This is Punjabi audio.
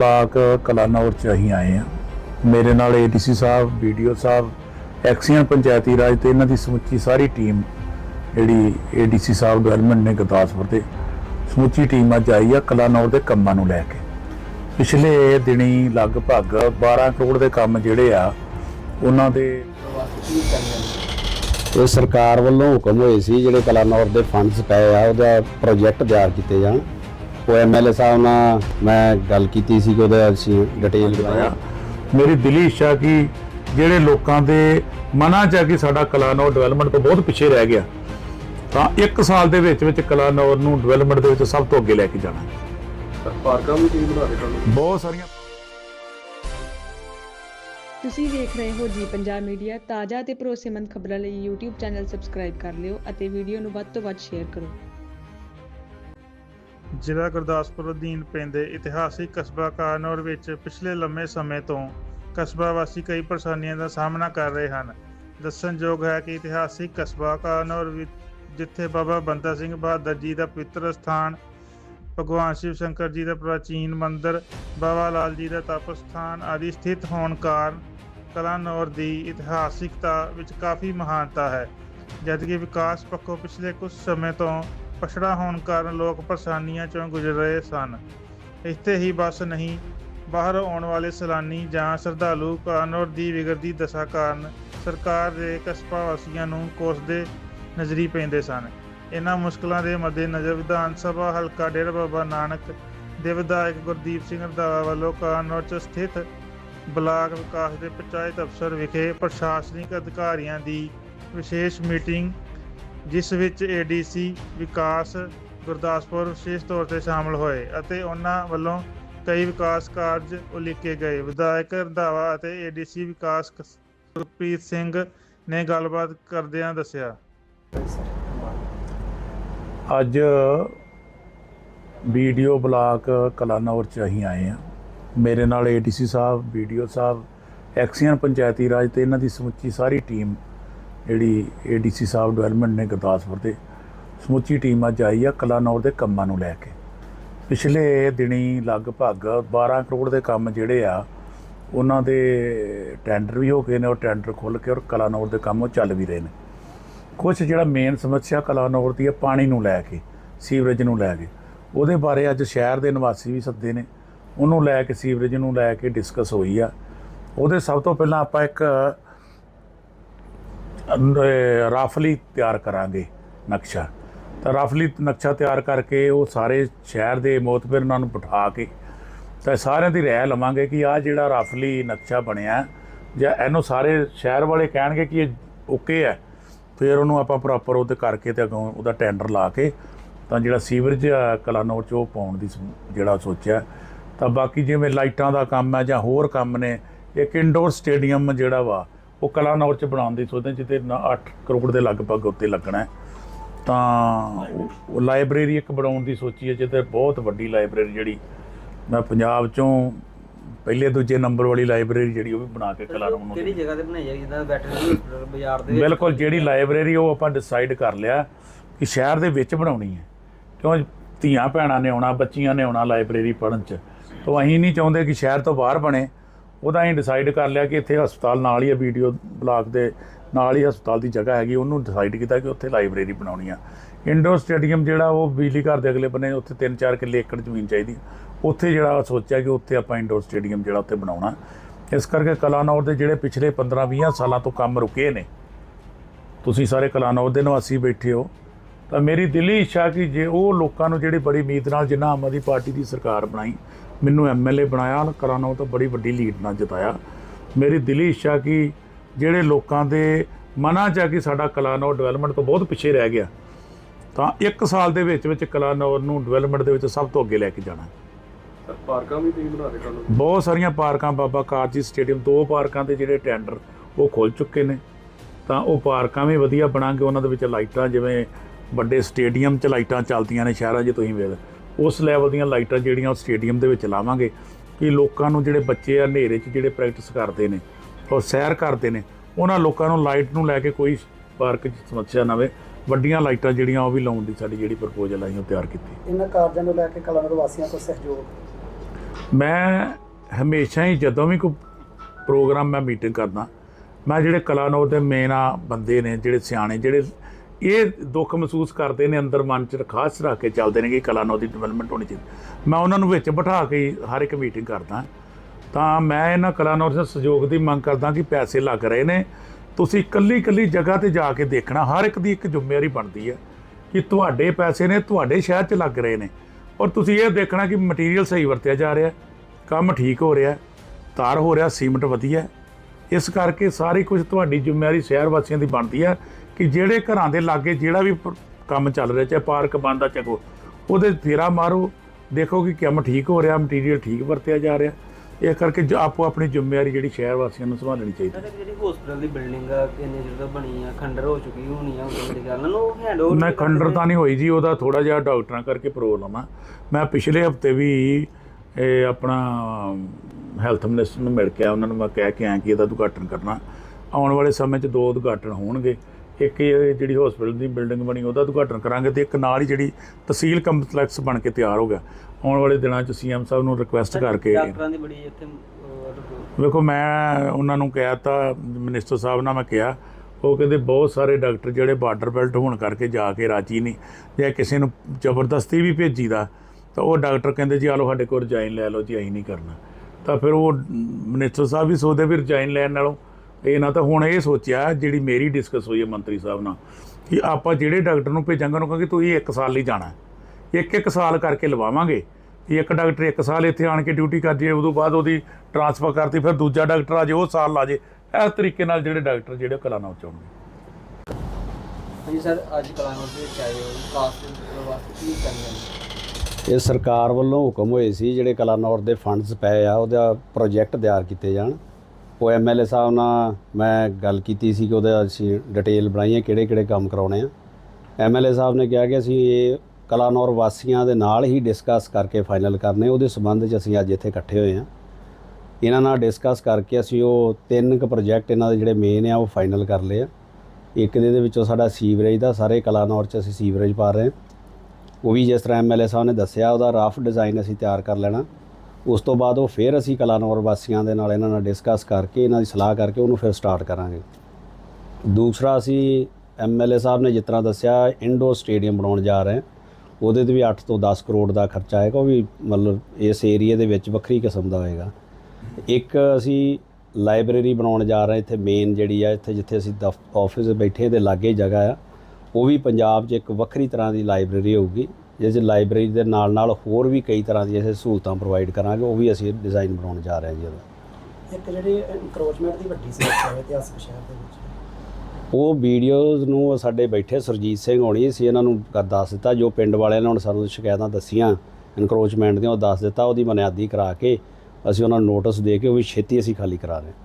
ਬਲਾਕ ਕਲਾਨੌਰ ਚ ਅਸੀਂ ਆਏ ਆ ਮੇਰੇ ਨਾਲ ADC sahib video sahib, XEN Panchayati Raj ਤੇ ਇਹਨਾਂ ਦੀ ਸਮੁੱਚੀ ਸਾਰੀ ਟੀਮ, ਜਿਹੜੀ ਏਡੀਸੀ ਸਾਹਿਬ ਡਿਵੈਲਪਮੈਂਟ ਨੇ ਗੁਰਦਾਸਪੁਰ 'ਤੇ ਸਮੁੱਚੀ ਟੀਮ ਅੱਜ ਆਈ ਆ ਕਲਾਨੌਰ ਦੇ ਕੰਮਾਂ ਨੂੰ ਲੈ ਕੇ। ਪਿਛਲੇ ਦਿਨੀ ਲਗਭਗ 12 ਕਰੋੜ ਦੇ ਕੰਮ ਜਿਹੜੇ ਆ, ਉਹਨਾਂ ਦੇ ਇਹ ਸਰਕਾਰ ਵੱਲੋਂ ਹੁਕਮ ਹੋਏ ਸੀ ਜਿਹੜੇ ਕਲਾਨੌਰ ਦੇ ਫੰਡਸ ਪਏ ਆ, ਉਹਦਾ ਪ੍ਰੋਜੈਕਟ ਤਿਆਰ ਕੀਤੇ ਜਾਣ। ਉਹ ਐਮਐਲਏ ਸਾਹਿਬ ਨਾਲ ਮੈਂ ਗੱਲ ਕੀਤੀ ਸੀ ਕਿ ਉਹਦਾ ਅਸੀਂ ਡਿਟੇਲ ਆ ਮੇਰੀ ਦਿਲੀ ਇੱਛਾ ਕਿ ਜਿਹੜੇ ਲੋਕਾਂ ਦੇ ਮਨਾਂ 'ਚ ਆ ਕਿ ਸਾਡਾ ਕਲਾਨੌਰ ਡਿਵੈਲਪਮੈਂਟ ਤੋਂ ਬਹੁਤ ਪਿੱਛੇ ਰਹਿ ਗਿਆ ਤਾਂ ਇੱਕ ਸਾਲ ਦੇ ਵਿੱਚ ਵਿੱਚ ਕਲਾਨੌਰ ਨੂੰ ਡਿਵੈਲਪਮੈਂਟ ਦੇ ਵਿੱਚ ਸਭ ਤੋਂ ਅੱਗੇ ਲੈ ਕੇ ਜਾਣਾ। ਪਾਰਕਾਂ ਵੀ ਕੀ ਬਣਾ ਰਹੇ ਤੁਹਾਨੂੰ ਬਹੁਤ ਸਾਰੀਆਂ। ਤੁਸੀਂ ਵੇਖ ਰਹੇ ਹੋ ਜੀ ਪੰਜਾਬ ਮੀਡੀਆ। ਤਾਜ਼ਾ ਤੇ ਭਰੋਸੇਮੰਦ ਖਬਰਾਂ ਲਈ YouTube ਚੈਨਲ ਸਬਸਕ੍ਰਾਈਬ ਕਰ ਲਿਓ ਅਤੇ ਵੀਡੀਓ ਨੂੰ ਵੱਧ ਤੋਂ ਵੱਧ ਸ਼ੇਅਰ ਕਰੋ। ਜ਼ਿਲ੍ਹਾ ਗੁਰਦਾਸਪੁਰ ਅਧੀਨ ਪੈਂਦੇ ਇਤਿਹਾਸਿਕ ਕਸਬਾ ਕਾਨੌਰ ਵਿੱਚ ਪਿਛਲੇ ਲੰਮੇ ਸਮੇਂ ਤੋਂ ਕਸਬਾ ਵਾਸੀ ਕਈ ਪਰੇਸ਼ਾਨੀਆਂ ਦਾ ਸਾਹਮਣਾ ਕਰ ਰਹੇ ਹਨ। ਦੱਸਣਯੋਗ ਹੈ ਕਿ ਇਤਿਹਾਸਿਕ ਕਸਬਾ ਕਾਨੌਰ ਵਿੱਚ ਜਿੱਥੇ ਬਾਬਾ ਬੰਦਾ ਸਿੰਘ ਬਹਾਦਰ ਜੀ ਦਾ ਪਵਿੱਤਰ ਸਥਾਨ, ਭਗਵਾਨ ਸ਼ਿਵ ਸ਼ੰਕਰ ਜੀ ਦਾ ਪ੍ਰਾਚੀਨ ਮੰਦਿਰ, ਬਾਬਾ ਲਾਲ ਜੀ ਦਾ ਤਪ ਸਥਾਨ ਆਦਿ ਸਥਿਤ ਹੋਣ ਕਾਰਨ ਕਲਾਨੌਰ ਦੀ ਇਤਿਹਾਸਿਕਤਾ ਵਿੱਚ ਕਾਫੀ ਮਹਾਨਤਾ ਹੈ। ਜਦਕਿ ਵਿਕਾਸ ਪੱਖੋਂ ਪਿਛਲੇ ਕੁਝ ਸਮੇਂ ਤੋਂ ਪਛੜਾ ਹੋਣ ਕਾਰਨ ਲੋਕ ਪਰੇਸ਼ਾਨੀਆਂ ਚੋਂ ਗੁਜ਼ਰ ਰਹੇ ਸਨ। ਇੱਥੇ ਹੀ ਬਸ ਨਹੀਂ, ਬਾਹਰ ਆਉਣ ਵਾਲੇ ਸੈਲਾਨੀ ਜਾਂ ਸ਼ਰਧਾਲੂ ਕਾਨੌਰ ਦੀ ਵਿਗੜਦੀ ਦਸ਼ਾ ਕਾਰਨ ਸਰਕਾਰ ਦੇ ਕਸਬਾ ਵਾਸੀਆਂ ਨੂੰ ਕੋਸਦੇ ਨਜ਼ਰੀ ਪੈਂਦੇ ਸਨ। ਇਹਨਾਂ ਮੁਸ਼ਕਲਾਂ ਦੇ ਮੱਦੇਨਜ਼ਰ ਵਿਧਾਨ ਸਭਾ ਹਲਕਾ ਡੇਰਾ ਬਾਬਾ ਨਾਨਕ ਦੇ ਵਿਧਾਇਕ ਗੁਰਦੀਪ ਸਿੰਘ ਰੰਧਾਵਾ ਵੱਲੋਂ ਕਾਨੌਰ 'ਚ ਸਥਿਤ ਬਲਾਕ ਵਿਕਾਸ ਦੇ ਪੰਚਾਇਤ ਅਫਸਰ ਵਿਖੇ ਪ੍ਰਸ਼ਾਸਨਿਕ ਅਧਿਕਾਰੀਆਂ ਦੀ ਵਿਸ਼ੇਸ਼ ਮੀਟਿੰਗ ਜਿਸ ਵਿੱਚ ਏਡੀਸੀ, ਵਿਕਾਸ, ਗੁਰਦਾਸਪੁਰ ਵਿਸ਼ੇਸ਼ ਤੌਰ ਤੇ ਸ਼ਾਮਲ ਹੋਏ ਅਤੇ ਉਹਨਾਂ ਵੱਲੋਂ ਕਈ ਵਿਕਾਸ ਕਾਰਜ ਉਲੀਕੇ ਗਏ। ਵਿਧਾਇਕ ਰੰਧਾਵਾ ਅਤੇ ਏਡੀਸੀ ਵਿਕਾਸ ਗੁਰਪ੍ਰੀਤ ਸਿੰਘ ਨੇ ਗੱਲਬਾਤ ਕਰਦਿਆਂ ਦੱਸਿਆ। ਅੱਜ ਵੀਡੀਓ ਬਲਾਕ ਕਲਾਨੌਰ ਚ ਅਸੀਂ ਆਏ ਆ ਮੇਰੇ ਨਾਲ ADC sahib, video sahib, XEN Panchayati Raj ਤੇ ਇਹਨਾਂ ਦੀ ਸਮੁੱਚੀ ਸਾਰੀ ਟੀਮ ਜਿਹੜੀ ਏਡੀਸੀ ਸਾਹਿਬ ਡਿਵੈਲਪਮੈਂਟ ਨੇ ਗੁਰਦਾਸਪੁਰ ਦੇ, ਸਮੁੱਚੀ ਟੀਮ ਅੱਜ ਆਈ ਆ ਕਲਾਨੌਰ ਦੇ ਕੰਮਾਂ ਨੂੰ ਲੈ ਕੇ। ਪਿਛਲੇ ਦਿਨੀ ਲਗਭਗ 12 ਕਰੋੜ ਦੇ ਕੰਮ ਜਿਹੜੇ ਆ, ਉਹਨਾਂ ਦੇ ਟੈਂਡਰ ਵੀ ਹੋ ਗਏ ਨੇ, ਉਹ ਟੈਂਡਰ ਖੁੱਲ ਕੇ ਔਰ ਕਲਾਨੌਰ ਦੇ ਕੰਮ ਉਹ ਚੱਲ ਵੀ ਰਹੇ ਨੇ। ਕੁਝ ਜਿਹੜਾ ਮੇਨ ਸਮੱਸਿਆ ਕਲਾਨੌਰ ਦੀ ਹੈ ਪਾਣੀ ਨੂੰ ਲੈ ਕੇ, ਸੀਵਰੇਜ ਨੂੰ ਲੈ ਕੇ। ਉਹਦੇ ਬਾਰੇ ਅੱਜ ਸ਼ਹਿਰ ਦੇ ਨਿਵਾਸੀ ਵੀ ਸੱਦੇ ਨੇ। ਉਹਨੂੰ ਲੈ ਕੇ, ਸੀਵਰੇਜ ਨੂੰ ਲੈ ਕੇ ਡਿਸਕਸ ਹੋਈ ਆ। ਉਹਦੇ ਸਭ ਤੋਂ ਪਹਿਲਾਂ ਆਪਾਂ ਇੱਕ ਰਫਲੀ ਤਿਆਰ ਕਰਾਂਗੇ ਨਕਸ਼ਾ। ਤਾਂ ਰਫਲੀ ਨਕਸ਼ਾ ਤਿਆਰ ਕਰਕੇ ਉਹ ਸਾਰੇ ਸ਼ਹਿਰ ਦੇ ਮੋਤਬਰਾਂ ਨੂੰ ਬਿਠਾ ਕੇ ਤਾਂ ਸਾਰਿਆਂ ਦੀ ਰਾਏ ਲਵਾਂਗੇ ਕਿ ਆ ਜਿਹੜਾ ਰਫਲੀ ਨਕਸ਼ਾ ਬਣਿਆ ਜਾਂ ਇਹਨੂੰ ਸਾਰੇ ਸ਼ਹਿਰ ਵਾਲੇ ਕਹਿਣਗੇ ਕਿ ਇਹ ਓਕੇ ਹੈ, ਫਿਰ ਉਹਨੂੰ ਆਪਾਂ ਪ੍ਰੋਪਰ ਉਹਦੇ ਕਰਕੇ ਤੇ ਅੱਗੋਂ ਉਹਦਾ ਟੈਂਡਰ ਲਾ ਕੇ ਤਾਂ ਜਿਹੜਾ ਸੀਵਰੇਜ ਆ ਕਲਾਨੌਰ ਚ ਉਹ ਪਾਉਣ ਦੀ ਜਿਹੜਾ ਸੋਚਿਆ। ਤਾਂ ਬਾਕੀ ਜਿਵੇਂ ਲਾਈਟਾਂ ਦਾ ਕੰਮ ਹੈ ਜਾਂ ਹੋਰ ਕੰਮ ਨੇ, ਇੱਕ ਇਨਡੋਰ ਸਟੇਡੀਅਮ ਜਿਹੜਾ ਵਾ ਉਹ ਕਲਾਨੌਰ ਚ ਬਣਾਉਣ ਦੀ ਸੋਚਦੇ ਜਿੱਤੇ 8 ਕਰੋੜ ਦੇ ਲਗਭਗ ਉੱਤੇ ਲੱਗਣਾ ਹੈ। ਤਾਂ ਉਹ- ਲਾਇਬ੍ਰੇਰੀ ਇੱਕ ਬਣਾਉਣ ਦੀ ਸੋਚੀ ਹੈ ਜਿੱਤੇ ਬਹੁਤ ਵੱਡੀ ਲਾਇਬ੍ਰੇਰੀ ਜਿਹੜੀ ਮੈਂ ਪੰਜਾਬ ਚੋਂ ਪਹਿਲੇ ਦੂਜੇ ਨੰਬਰ ਵਾਲੀ ਲਾਇਬ੍ਰੇਰੀ ਜਿਹੜੀ ਉਹ ਵੀ ਬਣਾ ਕੇ ਕਲਾਨੌਰ ਨੂੰ ਕਿਹੜੀ ਜਗ੍ਹਾ ਤੇ ਬਣਾਈ ਹੈ ਜਿੱਦਾਂ ਵੈਟਰਨਰੀ ਬਾਜ਼ਾਰ ਦੇ ਬਿਲਕੁਲ ਜਿਹੜੀ ਲਾਇਬ੍ਰੇਰੀ ਉਹ ਆਪਾਂ ਡਿਸਾਈਡ ਕਰ ਲਿਆ ਕਿ ਸ਼ਹਿਰ ਦੇ ਵਿੱਚ ਬਣਾਉਣੀ ਹੈ। ਕਿਉਂ? ਧੀਆਂ ਭੈਣਾਂ ਨੇ ਆਉਣਾ ਬੱਚੀਆਂ ਨੇ ਆਉਣਾ ਲਾਇਬ੍ਰੇਰੀ ਪੜ੍ਹਨ ਚ। ਤੋਂ ਅਸੀਂ ਨਹੀਂ ਚਾਹੁੰਦੇ ਕਿ ਸ਼ਹਿਰ ਤੋਂ ਬਾਹਰ ਬਣੇ। ਉਹਦਾ ਅਸੀਂ ਡਿਸਾਈਡ ਕਰ ਲਿਆ ਕਿ ਇੱਥੇ ਹਸਪਤਾਲ ਨਾਲ ਹੀ ਹੈ ਵੀਡੀਓ ਬਲਾਕ ਦੇ, ਨਾਲ ਹੀ ਹਸਪਤਾਲ ਦੀ ਜਗ੍ਹਾ ਹੈਗੀ, ਉਹਨੂੰ ਡਿਸਾਈਡ ਕੀਤਾ ਕਿ ਉੱਥੇ ਲਾਇਬ੍ਰੇਰੀ ਬਣਾਉਣੀ ਆ। ਇੰਡੋਰ ਸਟੇਡੀਅਮ ਜਿਹੜਾ ਉਹ ਬਿਜਲੀ ਘਰ ਦੇ ਅਗਲੇ ਬੰਨੇ ਉੱਥੇ 3-4 ਕਿੱਲੇ ਏਕੜ ਜ਼ਮੀਨ ਚਾਹੀਦੀ। ਉੱਥੇ ਜਿਹੜਾ ਸੋਚਿਆ ਕਿ ਉੱਥੇ ਆਪਾਂ ਇੰਡੋਰ ਸਟੇਡੀਅਮ ਜਿਹੜਾ ਉੱਥੇ ਬਣਾਉਣਾ। ਇਸ ਕਰਕੇ ਕਲਾਨੌਰ ਦੇ ਜਿਹੜੇ ਪਿਛਲੇ 15-20 ਸਾਲਾਂ ਤੋਂ ਕੰਮ ਰੁਕੇ ਨੇ, ਤੁਸੀਂ ਸਾਰੇ ਕਲਾਨੌਰ ਦੇ ਨਿਵਾਸੀ ਬੈਠੇ ਹੋ, ਤਾਂ ਮੇਰੀ ਦਿਲੀ ਇੱਛਾ ਕਿ ਜੇ ਉਹ ਲੋਕਾਂ ਨੂੰ ਜਿਹੜੀ ਬੜੀ ਉਮੀਦ ਨਾਲ ਜਿੰਨਾ ਆਮ ਆਦਮੀ ਪਾਰਟੀ ਦੀ ਸਰਕਾਰ ਬਣਾਈ ਮੈਨੂੰ ਐਮਐਲਏ ਬਣਾਇਆ ਕਲਾਨੌਰ ਤੋਂ ਬੜੀ ਵੱਡੀ ਲੀਡ ਨਾਲ ਜਿਤਾਇਆ। ਮੇਰੀ ਦਿਲੀ ਇੱਛਾ ਕਿ ਜਿਹੜੇ ਲੋਕਾਂ ਦੇ ਮਨਾਂ 'ਚ ਆ ਕਿ ਸਾਡਾ ਕਲਾਨੌਰ ਡਿਵੈਲਪਮੈਂਟ ਤੋਂ ਬਹੁਤ ਪਿੱਛੇ ਰਹਿ ਗਿਆ ਤਾਂ ਇੱਕ ਸਾਲ ਦੇ ਵਿੱਚ ਵਿੱਚ ਕਲਾਨੌਰ ਨੂੰ ਡਿਵੈਲਪਮੈਂਟ ਦੇ ਵਿੱਚ ਸਭ ਤੋਂ ਅੱਗੇ ਲੈ ਕੇ ਜਾਣਾ। ਪਾਰਕਾਂ ਵੀ ਕੀ ਬਣਾ ਰਹੇ ਤੁਹਾਨੂੰ ਬਹੁਤ ਸਾਰੀਆਂ ਪਾਰਕਾਂ ਬਾਬਾ ਕਾਰਜੀ ਸਟੇਡੀਅਮ ਦੋ ਪਾਰਕਾਂ ਦੇ ਜਿਹੜੇ ਟੈਂਡਰ ਉਹ ਖੁੱਲ ਚੁੱਕੇ ਨੇ। ਤਾਂ ਉਹ ਪਾਰਕਾਂ ਵੀ ਵਧੀਆ ਬਣਾਂਗੇ ਉਹਨਾਂ ਦੇ ਵਿੱਚ ਲਾਈਟਾਂ ਜਿਵੇਂ ਵੱਡੇ ਸਟੇਡੀਅਮ 'ਚ ਲਾਈਟਾਂ ਚੱਲਦੀਆਂ ਨੇ ਸ਼ਹਿਰਾਂ 'ਚ ਤੁਸੀਂ ਵੇਖ ਉਸ ਲੈਵਲ ਦੀਆਂ ਲਾਈਟਾਂ ਜਿਹੜੀਆਂ ਉਹ ਸਟੇਡੀਅਮ ਦੇ ਵਿੱਚ ਲਾਵਾਂਗੇ ਕਿ ਲੋਕਾਂ ਨੂੰ ਜਿਹੜੇ ਬੱਚੇ ਆ ਹਨੇਰੇ 'ਚ ਜਿਹੜੇ ਪ੍ਰੈਕਟਿਸ ਕਰਦੇ ਨੇ ਔਰ ਸੈਰ ਕਰਦੇ ਨੇ ਉਹਨਾਂ ਲੋਕਾਂ ਨੂੰ ਲਾਈਟ ਨੂੰ ਲੈ ਕੇ ਕੋਈ ਪਾਰਕ 'ਚ ਸਮੱਸਿਆ ਨਾ ਆਵੇ। ਵੱਡੀਆਂ ਲਾਈਟਾਂ ਜਿਹੜੀਆਂ ਉਹ ਵੀ ਲਾਉਣ ਦੀ ਸਾਡੀ ਜਿਹੜੀ ਪ੍ਰਪੋਜ਼ਲ ਆਈ ਉਹ ਤਿਆਰ ਕੀਤੀ। ਇਹਨਾਂ ਕਾਰਜਾਂ ਨੂੰ ਲੈ ਕੇ ਕਲਾਨੌਰ ਵਾਸੀਆਂ ਤੋਂ ਸਹਿਯੋਗ? ਮੈਂ ਹਮੇਸ਼ਾ ਹੀ ਜਦੋਂ ਵੀ ਕੋਈ ਪ੍ਰੋਗਰਾਮ ਮੈਂ ਮੀਟਿੰਗ ਕਰਦਾ ਮੈਂ ਜਿਹੜੇ ਕਲਾਨੌਰ ਦੇ ਮੇਨ ਆ ਬੰਦੇ ਨੇ ਜਿਹੜੇ ਸਿਆਣੇ ਜਿਹੜੇ ਇਹ ਦੁੱਖ ਮਹਿਸੂਸ ਕਰਦੇ ਨੇ ਅੰਦਰ ਮਨ ਚ ਖਾਸ ਰੱਖ ਕੇ ਚੱਲਦੇ ਨੇ ਕਿ ਕਲਾ ਕਲਾਨੌਰ ਦੀ ਡਿਵੈਲਪਮੈਂਟ ਹੋਣੀ ਚਾਹੀਦੀ। ਮੈਂ ਉਹਨਾਂ ਨੂੰ ਵਿੱਚ ਬਿਠਾ ਕੇ ਹੀ ਹਰ ਇੱਕ ਮੀਟਿੰਗ ਕਰਦਾ। ਤਾਂ ਮੈਂ ਇਹਨਾਂ ਕਲਾਨੌਰ ਦੇ ਸਹਿਯੋਗ ਦੀ ਮੰਗ ਕਰਦਾ ਕਿ ਪੈਸੇ ਲੱਗ ਰਹੇ ਨੇ। ਤੁਸੀਂ ਇਕੱਲੀ ਇਕੱਲੀ ਜਗ੍ਹਾ ਤੇ ਜਾ ਕੇ ਦੇਖਣਾ, ਹਰ ਇੱਕ ਦੀ ਇੱਕ ਜ਼ਿੰਮੇਵਾਰੀ ਬਣਦੀ ਹੈ ਕਿ ਤੁਹਾਡੇ ਪੈਸੇ ਨੇ, ਤੁਹਾਡੇ ਸ਼ਹਿਰ 'ਚ ਲੱਗ ਰਹੇ ਨੇ। ਔਰ ਤੁਸੀਂ ਇਹ ਦੇਖਣਾ ਕਿ ਮਟੀਰੀਅਲ ਸਹੀ ਵਰਤਿਆ ਜਾ ਰਿਹਾ ਕੰਮ ਠੀਕ ਹੋ ਰਿਹਾ ਤਾਰ ਹੋ ਰਿਹਾ ਸੀਮਟ ਵਧੀਆ ਇਸ ਕਰਕੇ ਸਾਰੇ ਕੁਝ ਤੁਹਾਡੀ ਜ਼ਿੰਮੇਵਾਰੀ ਸ਼ਹਿਰ ਵਾਸੀਆਂ ਦੀ ਬਣਦੀ ਹੈ। ਕਿ ਜਿਹੜੇ ਘਰਾਂ ਦੇ ਲਾਗੇ ਜਿਹੜਾ ਵੀ ਕੰਮ ਚੱਲ ਰਿਹਾ ਚਾਹੇ ਪਾਰਕ ਬੰਦਾ ਚੱਕੋ ਉਹਦੇ ਫੇਰਾ ਮਾਰੋ ਦੇਖੋ ਕਿ ਕੰਮ ਠੀਕ ਹੋ ਰਿਹਾ ਮਟੀਰੀਅਲ ਠੀਕ ਵਰਤਿਆ ਜਾ ਰਿਹਾ। ਇਹ ਕਰਕੇ ਜ- ਆਪੋ ਆਪਣੀ ਜ਼ਿੰਮੇਵਾਰੀ ਜਿਹੜੀ ਸ਼ਹਿਰ ਵਾਸੀਆਂ ਨੂੰ ਸੰਭਾਲਣੀ ਚਾਹੀਦੀ ਸਰ ਜਿਹੜੀ ਹਸਪੀਟਲ ਦੀ ਬਿਲਡਿੰਗ ਆ ਕਿੰਨੇ ਤੋਂ ਬਣੀ ਆ ਖੰਡਰ ਹੋ ਚੁੱਕੀ ਹੋਣੀ ਆ ਉਹਨਾਂ ਦੀ ਗੱਲ ਨੂੰ ਹੈਂਡ ਓਵਰ ਮੈਂ ਖੰਡਰ ਤਾਂ ਨਹੀਂ ਹੋਈ ਜੀ ਉਹਦਾ ਥੋੜਾ ਜਿਹਾ ਡਾਕਟਰਾਂ ਕਰਕੇ ਪ੍ਰੋਬਲਮ ਆ। ਮੈਂ ਪਿਛਲੇ ਹਫ਼ਤੇ ਵੀ ਇਹ ਆਪਣਾ ਹੈਲਥ ਮਿਨਿਸਟਰ ਨੂੰ ਮਿਲ ਕੇ ਉਹਨਾਂ ਨੂੰ ਮੈਂ ਕਹਿ ਕੇ ਆਇਆ ਕਿ ਇਹਦਾ ਉਦਘਾਟਨ ਕਰਨਾ। ਆਉਣ ਵਾਲੇ ਸਮੇਂ 'ਚ ਦੋ ਉਦਘਾਟਨ ਹੋਣਗੇ। ਇੱਕ ਇਹ ਜਿਹੜੀ ਹਸਪੀਟਲ ਦੀ ਬਿਲਡਿੰਗ ਬਣੀ ਉਹਦਾ ਉਦਘਾਟਨ ਕਰਾਂਗੇ ਤੇ ਇੱਕ ਨਾਲ ਹੀ ਜਿਹੜੀ ਤਹਿਸੀਲ ਕੰਪਲੈਕਸ ਬਣ ਕੇ ਤਿਆਰ ਹੋ ਗਿਆ। ਆਉਣ ਵਾਲੇ ਦਿਨਾਂ 'ਚ ਸੀਐਮ ਸਾਹਿਬ ਨੂੰ ਰਿਕੁਐਸਟ ਕਰਕੇ ਡਾਕਟਰਾਂ ਦੀ ਬੜੀ ਇੱਥੇ ਵੇਖੋ ਮੈਂ ਉਹਨਾਂ ਨੂੰ ਕਿਹਾ ਤਾਂ ਮਿਨਿਸਟਰ ਸਾਹਿਬ ਨਾਲ ਮੈਂ ਕਿਹਾ ਉਹ ਕਹਿੰਦੇ ਬਹੁਤ ਸਾਰੇ ਡਾਕਟਰ ਜਿਹੜੇ ਬਾਰਡਰ ਬੈਲਟ ਹੋਣ ਕਰਕੇ ਜਾ ਕੇ ਰਾਜੀ ਨਹੀਂ ਜੇ ਕਿਸੇ ਨੂੰ ਜ਼ਬਰਦਸਤੀ ਵੀ ਭੇਜੀਦਾ ਤਾਂ ਉਹ ਡਾਕਟਰ ਕਹਿੰਦੇ ਜੀ ਆ ਲਓ ਸਾਡੇ ਕੋਲ ਰਜਾਈਨ ਲੈ ਲਓ ਜੀ ਅਸੀਂ ਨਹੀਂ ਕਰਨਾ। ਤਾਂ ਫਿਰ ਉਹ ਮਿਨਿਸਟਰ ਸਾਹਿਬ ਵੀ ਸੋਚਦੇ ਵੀ ਰਜਾਈਨ ਲੈਣ ਨਾਲੋਂ ਇਹ ਨਾ ਤਾਂ ਹੁਣ ਇਹ ਸੋਚਿਆ ਜਿਹੜੀ ਮੇਰੀ ਡਿਸਕਸ ਹੋਈ ਹੈ ਮੰਤਰੀ ਸਾਹਿਬ ਨਾਲ ਕਿ ਆਪਾਂ ਜਿਹੜੇ ਡਾਕਟਰ ਨੂੰ ਭੇਜਾਂਗੇ ਉਹਨੂੰ ਕਹਾਂਗੇ ਤੁਸੀਂ ਇੱਕ ਸਾਲ ਲਈ ਜਾਣਾ। ਇੱਕ ਇੱਕ ਸਾਲ ਕਰਕੇ ਲਵਾਵਾਂਗੇ। ਕਿ ਇੱਕ ਡਾਕਟਰ ਇੱਕ ਸਾਲ ਇੱਥੇ ਆਣ ਕੇ ਡਿਊਟੀ ਕਰ ਜੇ ਉਦੋਂ ਬਾਅਦ ਉਹਦੀ ਟਰਾਂਸਫਰ ਕਰਤੀ ਫਿਰ ਦੂਜਾ ਡਾਕਟਰ ਆ ਜੇ ਉਹ ਸਾਲ ਲਾ ਜੇ ਇਸ ਤਰੀਕੇ ਨਾਲ ਜਿਹੜੇ ਡਾਕਟਰ ਜਿਹੜੇ ਕਲਾਨਾ ਚਾਹੁੰਦੇ ਹਾਂਜੀ ਸਰ ਅੱਜ ਕਲਾਨੌਰ ਦੇ ਵਿੱਚ ਆਏ ਹੋ ਕਾਸਟ ਦੇ ਵਾਸਤੇ ਕੀ ਕਰਨਾ ਇਹ ਸਰਕਾਰ ਵੱਲੋਂ ਹੁਕਮ ਹੋਏ ਸੀ ਜਿਹੜੇ ਕਲਾਨੌਰ ਦੇ ਫੰਡਸ ਪਏ ਆ ਉਹਦਾ ਪ੍ਰੋਜੈਕਟ ਤਿਆਰ ਕੀਤੇ ਜਾਣ। ਉਹ ਐਮਐਲਏ ਸਾਹਿਬ ਨਾਲ ਮੈਂ ਗੱਲ ਕੀਤੀ ਸੀ ਕਿ ਉਹਦਾ ਅਸੀਂ ਡਿਟੇਲ ਬਣਾਈਏ ਕਿਹੜੇ ਕਿਹੜੇ ਕੰਮ ਕਰਾਉਣੇ ਆ। ਐਮਐਲਏ ਸਾਹਿਬ ਨੇ ਕਿਹਾ ਕਿ ਅਸੀਂ ਇਹ ਕਲਾਨੌਰ ਵਾਸੀਆਂ ਦੇ ਨਾਲ ਹੀ ਡਿਸਕਸ ਕਰਕੇ ਫਾਈਨਲ ਕਰਨੇ, ਉਹਦੇ ਸੰਬੰਧ 'ਚ ਅਸੀਂ ਅੱਜ ਇੱਥੇ ਇਕੱਠੇ ਹੋਏ ਆ ਇਹਨਾਂ ਨਾਲ ਡਿਸਕਸ ਕਰਕੇ ਅਸੀਂ ਉਹ ਤਿੰਨ ਕੁ ਪ੍ਰੋਜੈਕਟ ਇਹਨਾਂ ਦੇ ਜਿਹੜੇ ਮੇਨ ਆ, ਉਹ ਫਾਈਨਲ ਕਰ ਲਏ ਆ। ਇੱਕ ਦੇ ਵਿੱਚੋਂ ਸਾਡਾ ਸੀਵਰੇਜ ਦਾ, ਸਾਰੇ ਕਲਾਨੌਰ 'ਚ ਅਸੀਂ ਸੀਵਰੇਜ ਪਾ ਰਹੇ ਹਾਂ। ਉਹ ਵੀ ਜਿਸ ਤਰ੍ਹਾਂ ਐਮਐਲਏ ਸਾਹਿਬ ਨੇ ਦੱਸਿਆ, ਉਹਦਾ ਰਫ ਡਿਜ਼ਾਈਨ ਅਸੀਂ ਤਿਆਰ ਕਰ ਲੈਣਾ। ਉਸ ਤੋਂ ਬਾਅਦ ਉਹ ਫਿਰ ਅਸੀਂ ਕਲਾਨੌਰ ਵਾਸੀਆਂ ਦੇ ਨਾਲ ਇਹਨਾਂ ਨਾਲ ਡਿਸਕਸ ਕਰਕੇ, ਇਹਨਾਂ ਦੀ ਸਲਾਹ ਕਰਕੇ ਉਹਨੂੰ ਫਿਰ ਸਟਾਰਟ ਕਰਾਂਗੇ। ਦੂਸਰਾ ਅਸੀਂ ਐਮਐਲਏ ਸਾਹਿਬ ਨੇ ਜਿਸ ਤਰ੍ਹਾਂ ਦੱਸਿਆ ਇੰਡੋਰ ਸਟੇਡੀਅਮ ਬਣਾਉਣ ਜਾ ਰਹੇ ਹਾਂ। ਉਹਦੇ ਤੇ ਵੀ 8 ਤੋਂ 10 ਕਰੋੜ ਦਾ ਖਰਚਾ ਆਏਗਾ, ਉਹ ਵੀ ਮਤਲਬ ਇਸ ਏਰੀਆ ਦੇ ਵਿੱਚ ਵੱਖਰੀ ਕਿਸਮ ਦਾ ਹੋਏਗਾ। ਇੱਕ ਅਸੀਂ ਲਾਇਬ੍ਰੇਰੀ ਬਣਾਉਣ ਜਾ ਰਹੇ ਇੱਥੇ ਮੇਨ ਜਿਹੜੀ ਆ, ਇੱਥੇ ਜਿੱਥੇ ਅਸੀਂ ਆਫਿਸ ਬੈਠੇ ਦੇ ਲਾਗੇ ਜਗ੍ਹਾ ਆ, ਉਹ ਵੀ ਪੰਜਾਬ 'ਚ ਇੱਕ ਵੱਖਰੀ ਤਰ੍ਹਾਂ ਦੀ ਲਾਇਬ੍ਰੇਰੀ ਹੋਊਗੀ। ਜਿਸ ਲਾਇਬ੍ਰੇਰੀ ਦੇ ਨਾਲ ਨਾਲ ਹੋਰ ਵੀ ਕਈ ਤਰ੍ਹਾਂ ਦੀਆਂ ਅਸੀਂ ਸਹੂਲਤਾਂ ਪ੍ਰੋਵਾਈਡ ਕਰਾਂਗੇ ਉਹ ਵੀ ਅਸੀਂ ਡਿਜ਼ਾਈਨ ਬਣਾਉਣ ਜਾ ਰਹੇ ਹਾਂ ਜੀ ਉਹਦਾ। ਇੱਕ ਜਿਹੜੀ ਇਨਕਰੋਚਮੈਂਟ ਦੀ ਵੱਡੀ ਸਮੱਸਿਆ ਹੈ ਇਤਿਹਾਸਕ ਸ਼ਹਿਰ ਦੇ ਵਿੱਚ। ਉਹ ਵੀਡੀਓਜ਼ ਨੂੰ ਸਾਡੇ ਬੈਠੇ ਸੁਰਜੀਤ ਸਿੰਘ ਹੋਣੀ ਸੀ ਇਹਨਾਂ ਨੂੰ ਦੱਸ ਦਿੱਤਾ ਜੋ ਪਿੰਡ ਵਾਲਿਆਂ ਨੇ ਹੁਣ ਸਾਨੂੰ ਸ਼ਿਕਾਇਤਾਂ ਦੱਸੀਆਂ ਇਨਕਰੋਚਮੈਂਟ ਦੀਆਂ ਉਹ ਦੱਸ ਦਿੱਤਾ ਉਹਦੀ ਬੁਨਿਆਦੀ ਕਰਾ ਕੇ ਅਸੀਂ ਉਹਨਾਂ ਨੂੰ ਨੋਟਿਸ ਦੇ ਕੇ ਉਹ ਵੀ ਛੇਤੀ ਅਸੀਂ ਖਾਲੀ ਕਰਾ ਰਹੇ ਹਾਂ।